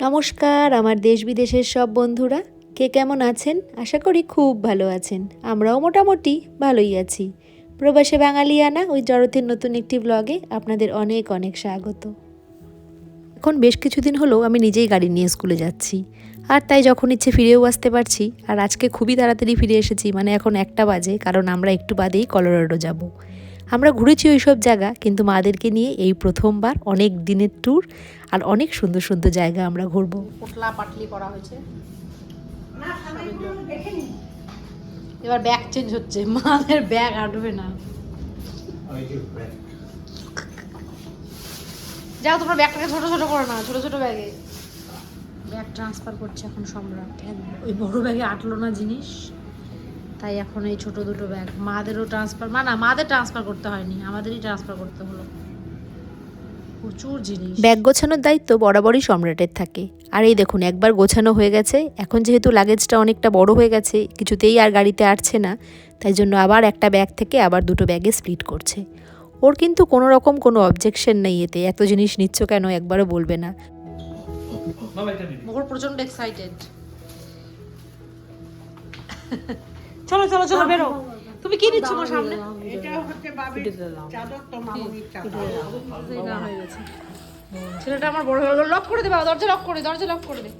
নমস্কার, আমার দেশ বিদেশের সব বন্ধুরা। কে কেমন আছেন? আশা করি খুব ভালো আছেন। আমরাও মোটামুটি ভালোই আছি। প্রবাসে বাঙালিয়ানা, ওই জড়তির নতুন একটি ব্লগে আপনাদের অনেক অনেক স্বাগত। এখন বেশ কিছুদিন হলো আমি নিজেই গাড়ি নিয়ে স্কুলে যাচ্ছি। আর তাই যখন ইচ্ছে ফিরেও আসতে পারছি, আর আজকে খুবই তাড়াতাড়ি ফিরে এসেছি মানে এখন একটা বাজে, কারণ আমরা একটু বাদেই কলোরাডো যাব। আমরা ঘুরেছি ওই সব জায়গা কিন্তু মাদেরকে নিয়ে এই প্রথমবার অনেক দিনের ট্যুর আর অনেক সুন্দর সুন্দর জায়গা আমরা ঘুরবো। পোটলা পাটলি করা হয়েছে। এবার ব্যাগ চেঞ্জ হচ্ছে মাদের ব্যাগ আটবে না। যাও তোমরা ব্যাগটাকে ছোট ছোট করো না ছোট ছোট ব্যাগে ব্যাগ ট্রান্সফার করছে এখন সম্রাট ওই বড় ব্যাগে আটলো না জিনিস। তাই এখন এই ছোট দুটো ব্যাগ মাদেরও ট্রান্সফার মা না মাদের ট্রান্সফার করতে হয়নি আমাদেরই ট্রান্সফার করতে হলো। প্রচুর জিনিস। ব্যাগ গোছানোর দায়িত্ব বরাবরই সম্রাটের থাকে। আর এই দেখুন একবার গোছানো হয়ে গেছে। এখন যেহেতু লাগেজটা অনেকটা বড় হয়ে গেছে কিছুতেই আর গাড়িতে আটছে না তাই জন্য আবার একটা ব্যাগ থেকে আবার দুটো ব্যাগে স্প্লিট করছে। ওর কিন্তু কোনো রকম কোনো অবজেকশন নেই এতে। এত জিনিস নিচ্ছ কেন একবারও বলবে না। প্রচণ্ড এক্সাইটেড চলো চলো চলো বেরো। তুমি কি নিচ্ছ আমার সামনে? এটা হচ্ছে বাবির চাদর হয়ে গেছে। ছেলেটা আমার বড় হয়ে গেল। লক করে দে বাবা দরজা লক করে দরজা লক করে দে।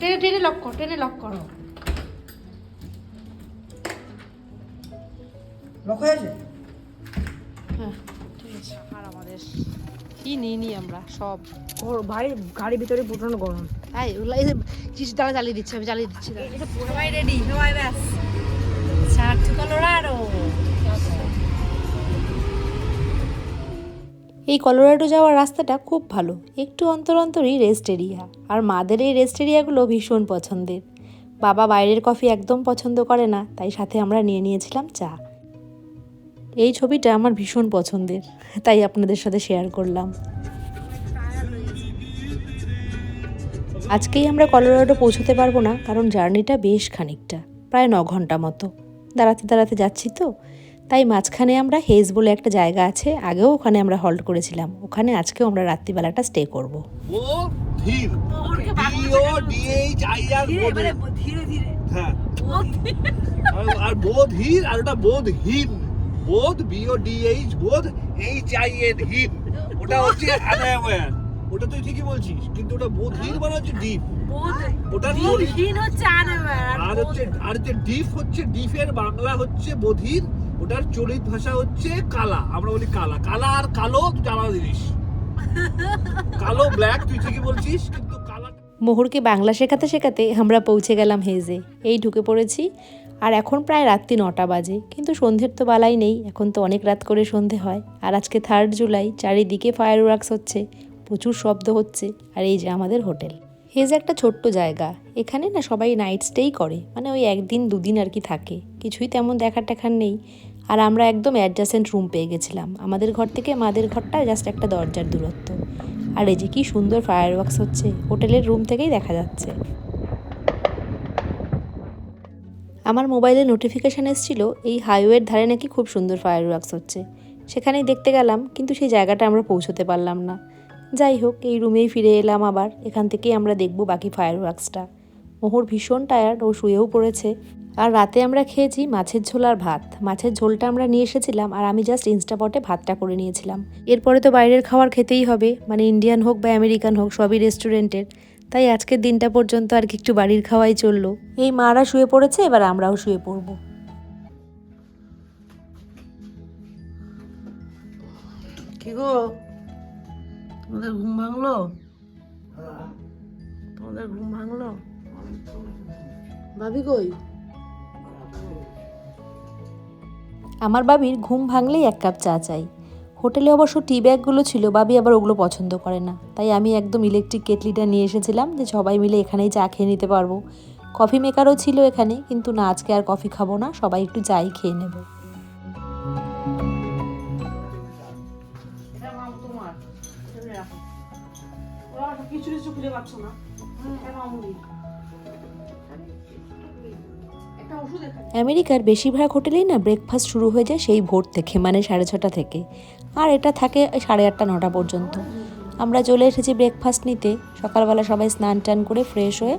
টেনে টেনে লক কর টেনে লক কর। হ্যাঁ ঠিক আছে। আর আমাদের কি নিই আমরা সব। ওর ভাই গাড়ির ভিতরে প্রচণ্ড গরম। এই ওগুলো এই যে কিছু তারা জ্বালিয়ে দিচ্ছে আমি জ্বালিয়ে দিচ্ছি দাঁড়া। সবাই রেডি সবাই ব্যাস। এই কলোরাডো যাওয়ার রাস্তাটা খুব ভালো। একটু অন্তর অন্তরই রেস্ট এরিয়া আর মাদের এই রেস্ট এরিয়াগুলো ভীষণ পছন্দের। বাবা বাইরের কফি একদম পছন্দ করে না তাই সাথে আমরা নিয়ে নিয়েছিলাম চা। এই ছবিটা আমার ভীষণ পছন্দের তাই আপনাদের সাথে শেয়ার করলাম। আজকেই আমরা কলোরাডো পৌঁছতে পারব না কারণ জার্নিটা বেশ খানিকটা প্রায় ন ঘণ্টা মতো। দাঁড়াতে দাঁড়াতে যাচ্ছি তো তাই মাঝখানে আমরা হেজ বলে একটা জায়গা আছে আগেও ওখানে আমরা হল্ট করেছিলাম। ওখানে আজকেও আমরা রাত্রিবেলাটা স্টে করব। ধীর ধীরে ধীরে। হ্যাঁ। আর- আর বোধ হির আর ওটা বোধ হিন বোধ বি ও ডি এইচ বোধ এইচ আই এন হিন ওটা হচ্ছে অ্যানাওয়্যার ওটা তুই ঠিকই বলছিস কিন্তু ওটা বোধ হির মানে হচ্ছে ডিপ ওটা চলি- হচ্ছে আর হচ্ছে আর হচ্ছে ডিপ হচ্ছে ডিপের বাংলা হচ্ছে বধির ওটার চলিত ভাষা হচ্ছে কালা। আমরা বলি কালা। কালা আর কালো দুটো আলাদা জিনিস। কালো ব্ল্যাক তুই ঠিকই বলছিস কিন্তু কালা মোহরকে বাংলা শেখাতে শেখাতে আমরা পৌঁছে গেলাম হেজে। এই ঢুকে পড়েছি আর এখন প্রায় রাত্রি নটা বাজে, কিন্তু সন্ধ্যের তো বালাই নেই, এখন তো অনেক রাত করে সন্ধে হয়। আর আজকে থার্ড জুলাই, চারিদিকে ফায়ার ওয়ার্কস হচ্ছে, প্রচুর শব্দ হচ্ছে, আর এই যে আমাদের হোটেল। হেজ একটা ছোট্ট জায়গা, এখানে না সবাই নাইট স্টেই করে মানে ওই একদিন দুদিন আর কি থাকে, কিছুই তেমন দেখার টেখার নেই। আর আমরা একদম অ্যাডজাসেন্ট রুম পেয়ে গেছিলাম, আমাদের ঘর থেকে মাদের ঘরটা জাস্ট একটা দরজার দূরত্ব। আর এই যে কি সুন্দর ফায়ার ওয়ার্কস হচ্ছে, হোটেলের রুম থেকেই দেখা যাচ্ছে। আমার মোবাইলে নোটিফিকেশান এসেছিল, এই হাইওয়ের ধারে নাকি খুব সুন্দর ফায়ার ওয়ার্কস হচ্ছে। সেখানেই দেখতে গেলাম, কিন্তু সেই জায়গাটা আমরা পৌঁছতে পারলাম না। যাই হোক, এই রুমেই ফিরে এলাম আবার, এখান থেকেই আমরা দেখব বাকি ফায়ার ওয়ার্কসটা মোহর ভীষণ টায়ার্ড ও শুয়েও পড়েছে। আর রাতে আমরা খেয়েছি মাছের ঝোল আর ভাত। মাছের ঝোলটা আমরা নিয়ে এসেছিলাম আর আমি জাস্ট ইনস্টাপটে ভাতটা করে নিয়েছিলাম। এরপরে তো বাইরের খাবার খেতেই হবে মানে ইন্ডিয়ান হোক বা আমেরিকান হোক, সবই রেস্টুরেন্টের তাই আজকের দিনটা পর্যন্ত আর কি একটু বাড়ির খাওয়াই চলল। এই মারা শুয়ে পড়েছে এবার আমরাও শুয়ে পড়ব। কি গো? তোমাদের ঘুম ভাঙলো? তোমাদের ঘুম ভাঙলো? ভাবি কই? আমার বাবির ঘুম ভাঙলেই এক কাপ চা চাই। হোটেলে অবশ্য টি ব্যাগগুলো ছিল, বাবি আবার ওগুলো পছন্দ করে না। তাই আমি একদম ইলেকট্রিক কেটলিটা নিয়ে এসেছিলাম যে সবাই মিলে এখানেই চা খেয়ে নিতে পারব। কফি মেকারও ছিল এখানে, কিন্তু না, আজকে আর কফি খাব না, সবাই একটু চাই খেয়ে নেব। কিছু কিছু খুঁজে পাচ্ছ না। আমেরিকার বেশিরভাগ হোটেলেই না ব্রেকফাস্ট শুরু হয়ে যায় সেই ভোর থেকে মানে সাড়ে ছটা থেকে। আর এটা থাকে সাড়ে আটটা, নটা পর্যন্ত। আমরা চলে এসেছি ব্রেকফাস্ট নিতে। সকালবেলা সবাই স্নান টান করে ফ্রেশ হয়ে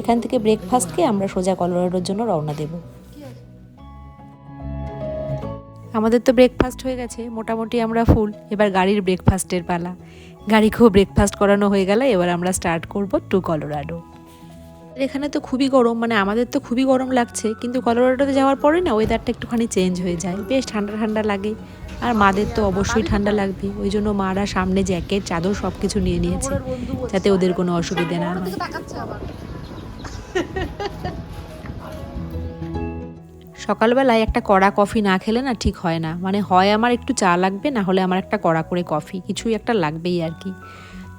এখান থেকে ব্রেকফাস্টকে আমরা সোজা কলোরাডোর জন্য রওনা দেব। আমাদের তো ব্রেকফাস্ট হয়ে গেছে, মোটামুটি আমরা ফুল এবার গাড়ির ব্রেকফাস্টের পালা। গাড়িকেও ব্রেকফাস্ট করানো হয়ে গেল, এবার আমরা স্টার্ট করব টু কলোরাডো এখানে তো খুবই গরম মানে আমাদের তো খুবই গরম লাগছে, কিন্তু কলোরাডোতে যাওয়ার পরে না ওয়েদারটা একটুখানি চেঞ্জ হয়ে যায়। বেশ ঠান্ডা ঠান্ডা লাগে, আর মাদের তো অবশ্যই ঠান্ডা লাগবে, ওই জন্য মারা সামনে জ্যাকেট চাদর সব কিছু নিয়ে নিয়েছে, যাতে ওদের কোনো অসুবিধে না হয়। সকালবেলায় একটা কড়া কফি না খেলে না ঠিক হয় না মানে হয় আমার একটু চা লাগবে, না হলে আমার একটা কড়া করে কফি কিছুই একটা লাগবেই আর কি।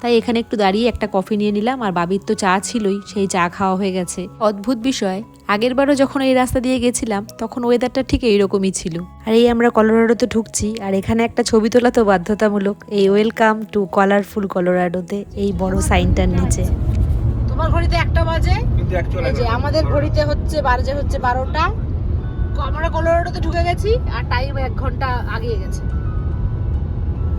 তাই এখানে একটু দাঁড়িয়ে একটা কফি নিয়ে নিলাম আর বাবির তো চা ছিলই সেই চা খাওয়া হয়ে গেছে। অদ্ভুত বিষয় আগের বারও যখন এই রাস্তা দিয়ে গেছিলাম তখন ওয়েদারটা ঠিক এইরকমই ছিল। আর এই আমরা কলোরাডোতে ঢুকছি আর এখানে একটা ছবি তোলা তো বাধ্যতামূলক এই ওয়েলকাম টু কালারফুল কলোরাডোতে এই বড় সাইনটার নিচে। তোমার ঘড়িতে একটা বাজে? যে আমাদের ঘড়িতে হচ্ছে বাজে হচ্ছে বারোটা। আমরা কলোরাডোতে ঢুকে গেছি আর টাইম এক ঘণ্টা আগিয়ে গেছে।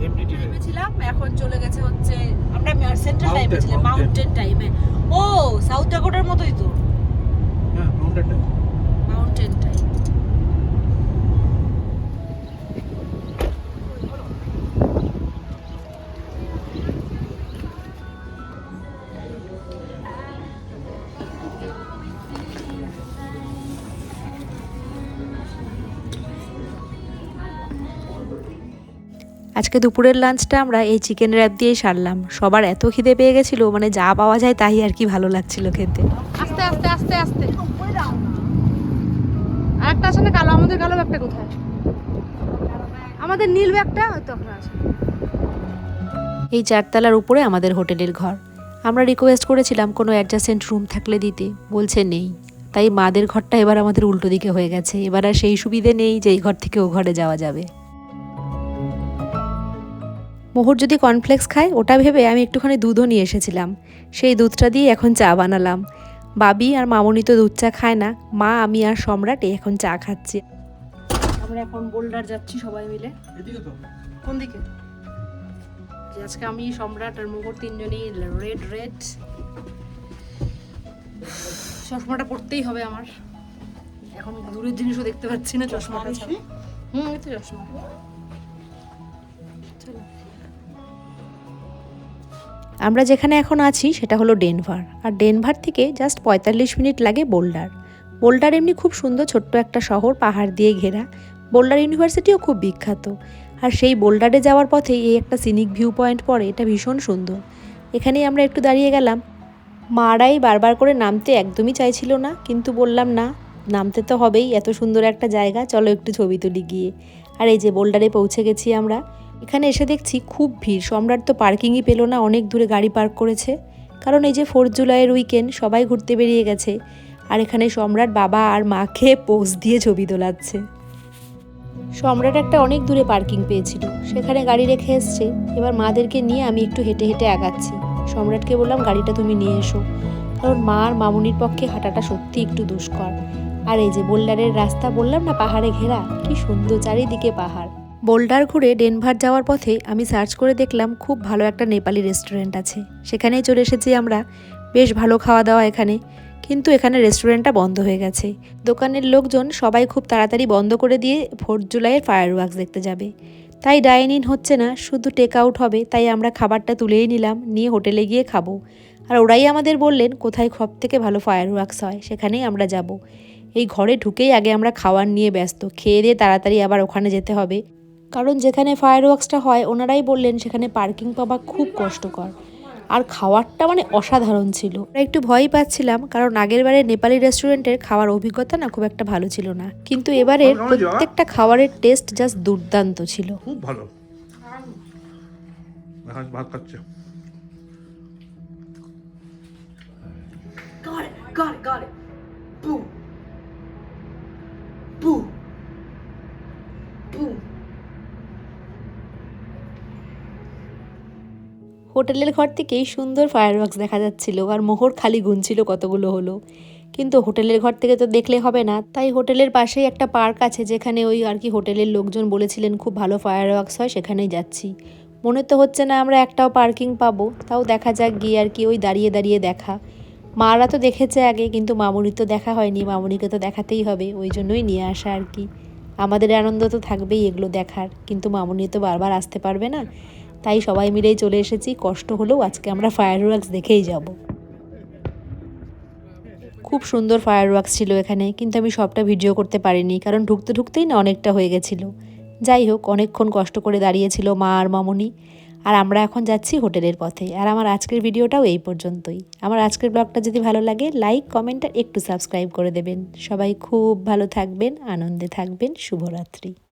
এমডিটি ছিলাম এখন চলে গেছে হচ্ছে আমরা সেন্ট্রাল টাইমে ছিলাম মাউন্টেন টাইমে ও সাউথ ডাকোটার মতোই তো। আজকে দুপুরের লাঞ্চটা আমরা এই চিকেন র্যাপ দিয়েই সারলাম। সবার এত খিদে পেয়ে গেছিল মানে যা পাওয়া যায় তাই আর কি ভালো লাগছিল খেতে। আস্তে আস্তে আস্তে আস্তে। আর একটা আছে না কালো? আমাদের কালো ব্যাগটা কোথায়? আমাদের নীল ব্যাগটা ওই তো ওখানে আছে। এই চারতলার উপরে আমাদের হোটেলের ঘর। আমরা রিকোয়েস্ট করেছিলাম কোনো অ্যাডজাসেন্ট রুম থাকলে দিতে। বলছে নেই। তাই মাদের ঘরটা এবার আমাদের উল্টো দিকে হয়ে গেছে। এবার আর সেই সুবিধে নেই যে এই ঘর থেকে ও ঘরে যাওয়া যাবে। মোহর যদি কর্নফ্লেক্স খায় ওটা ভেবে আমি একটুখানি দুধও নিয়ে এসেছিলাম। সেই দুধটা দিয়ে এখন চা বানালাম। বাবি আর মামনি তো দুধ চা খায় না মা আমি আর সম্রাট এখন চা খাচ্ছি। আমরা এখন বোল্ডার যাচ্ছি সবাই মিলে। কোন দিকে? যে আজকে আমি সম্রাট আর মোহর তিনজনই রেড রেড চশমাটা পড়তেই হবে আমার। এখন দূরের জিনিসও দেখতে পাচ্ছি না চশমাটা হুম এই তো চশমা। চলো। আমরা যেখানে এখন আছি সেটা হলো ডেনভার। আর ডেনভার থেকে জাস্ট পঁয়তাল্লিশ মিনিট লাগে বোল্ডার। বোল্ডার এমনি খুব সুন্দর ছোট্ট একটা শহর, পাহাড় দিয়ে ঘেরা। বোল্ডার ইউনিভার্সিটিও খুব বিখ্যাত। আর সেই বোল্ডারে যাওয়ার পথে এই একটা সিনিক ভিউ পয়েন্ট পড়ে, এটা ভীষণ সুন্দর। এখানেই আমরা একটু দাঁড়িয়ে গেলাম। মারাই বারবার করে নামতে একদমই চাইছিল না, কিন্তু বললাম, না, নামতে তো হবেই, এত সুন্দর একটা জায়গা, চলো একটু ছবি তুলি গিয়ে। আর এই যে বোল্ডারে পৌঁছে গেছি আমরা। এখানে এসে দেখছি খুব ভিড়। সম্রাট তো পার্কিংই পেল না, অনেক দূরে গাড়ি পার্ক করেছে। কারণ এই যে ফোর্থ জুলাইয়ের উইকেন্ড সবাই ঘুরতে বেরিয়ে গেছে। আর এখানে সম্রাট বাবা আর মাকে পোজ দিয়ে ছবি তোলাচ্ছে। সম্রাট একটা অনেক দূরে পার্কিং পেয়েছিল। সেখানে গাড়ি রেখে এসছে। এবার মাদেরকে নিয়ে আমি একটু হেঁটে হেঁটে আগাচ্ছি। সম্রাটকে বললাম, গাড়িটা তুমি নিয়ে এসো। কারণ মা আর মামুনির পক্ষে হাঁটাটা সত্যি একটু দুষ্কর। আর এই যে বোল্ডারের রাস্তা, বললাম না পাহাড়ে ঘেরা? কি সুন্দর চারিদিকে পাহাড়। বোল্ডার ঘুরে ডেনভার যাওয়ার পথে আমি সার্চ করে দেখলাম খুব ভালো একটা নেপালি রেস্টুরেন্ট আছে। সেখানেই চলে এসেছি আমরা। বেশ ভালো খাওয়া দাওয়া এখানে। কিন্তু এখানে রেস্টুরেন্টটা বন্ধ হয়ে গেছে। দোকানের লোকজন সবাই খুব তাড়াতাড়ি বন্ধ করে দিয়ে ফোর্থ জুলাইয়ের ফায়ার ওয়ার্কস দেখতে যাবে। তাই ডাইন ইন হচ্ছে না, শুধু টেক আউট হবে। তাই আমরা খাবারটা তুলেই নিলাম, নিয়ে হোটেলে গিয়ে খাব। আর ওরাই আমাদের বললেন, কোথায় সব থেকে ভালো ফায়ার ওয়ার্কস হয়? সেখানেই আমরা যাব। এই ঘরে ঢুকেই আগে আমরা খাওয়ার নিয়ে ব্যস্ত। খেয়ে দিয়ে তাড়াতাড়ি আবার ওখানে যেতে হবে। কারণ যেখানে ফায়ার ওয়ার্কসটা হয় ওনারাই বললেন সেখানে পার্কিং পাওয়া খুব কষ্টকর আর খাওয়ারটা মানে অসাধারণ ছিল আমরা একটু ভয়ই পাচ্ছিলাম কারণ আগের বারে নেপালি রেস্টুরেন্টের খাওয়ার অভিজ্ঞতা না খুব একটা ভালো ছিল না কিন্তু এবারের প্রত্যেকটা খাবারের টেস্ট জাস্ট দুর্দান্ত ছিল খুব ভালো এখন ভাত খাচ্ছে Got it, got it, got it. Boom. Boom. Boom. হোটেলের ঘর থেকেই সুন্দর ফায়ার ওয়ার্কস দেখা যাচ্ছিল আর মোহর খালি গুনছিল কতগুলো হলো। কিন্তু হোটেলের ঘর থেকে তো দেখলে হবে না, তাই হোটেলের পাশেই একটা পার্ক আছে যেখানে ওই আর কি হোটেলের লোকজন বলেছিলেন খুব ভালো ফায়ার ওয়ার্কস হয়, সেখানেই যাচ্ছি। মনে তো হচ্ছে না আমরা একটাও পার্কিং পাবো, তাও দেখা যাক গিয়ে আর কি ওই দাঁড়িয়ে দাঁড়িয়ে দেখা। মারা তো দেখেছে আগে, কিন্তু মামুনির তো দেখা হয়নি, মামুনিকে তো দেখাতেই হবে, ওই জন্যই নিয়ে আসা আর কি। আমাদের আনন্দ তো থাকবেই এগুলো দেখার, কিন্তু মামুনি তো বারবার আসতে পারবে না। তাই সবাই মিলেই চলে এসেছি। কষ্ট হলেও আজকে আমরা ফায়ার ওয়ার্কস দেখেই যাব। খুব সুন্দর ফায়ার ওয়ার্কস ছিল এখানে, কিন্তু আমি সবটা ভিডিও করতে পারিনি, কারণ ঢুকতে ঢুকতেই না অনেকটা হয়ে গেছিল। যাই হোক, অনেকক্ষণ কষ্ট করে দাঁড়িয়েছিল মা আর মামুনি। আর আমরা এখন যাচ্ছি হোটেলের পথে। আর আমার আজকের ভিডিওটাও এই পর্যন্তই। আমার আজকের ব্লগটা যদি ভালো লাগে লাইক কমেন্ট আর একটু সাবস্ক্রাইব করে দেবেন। সবাই খুব ভালো থাকবেন, আনন্দে থাকবেন। শুভরাত্রি।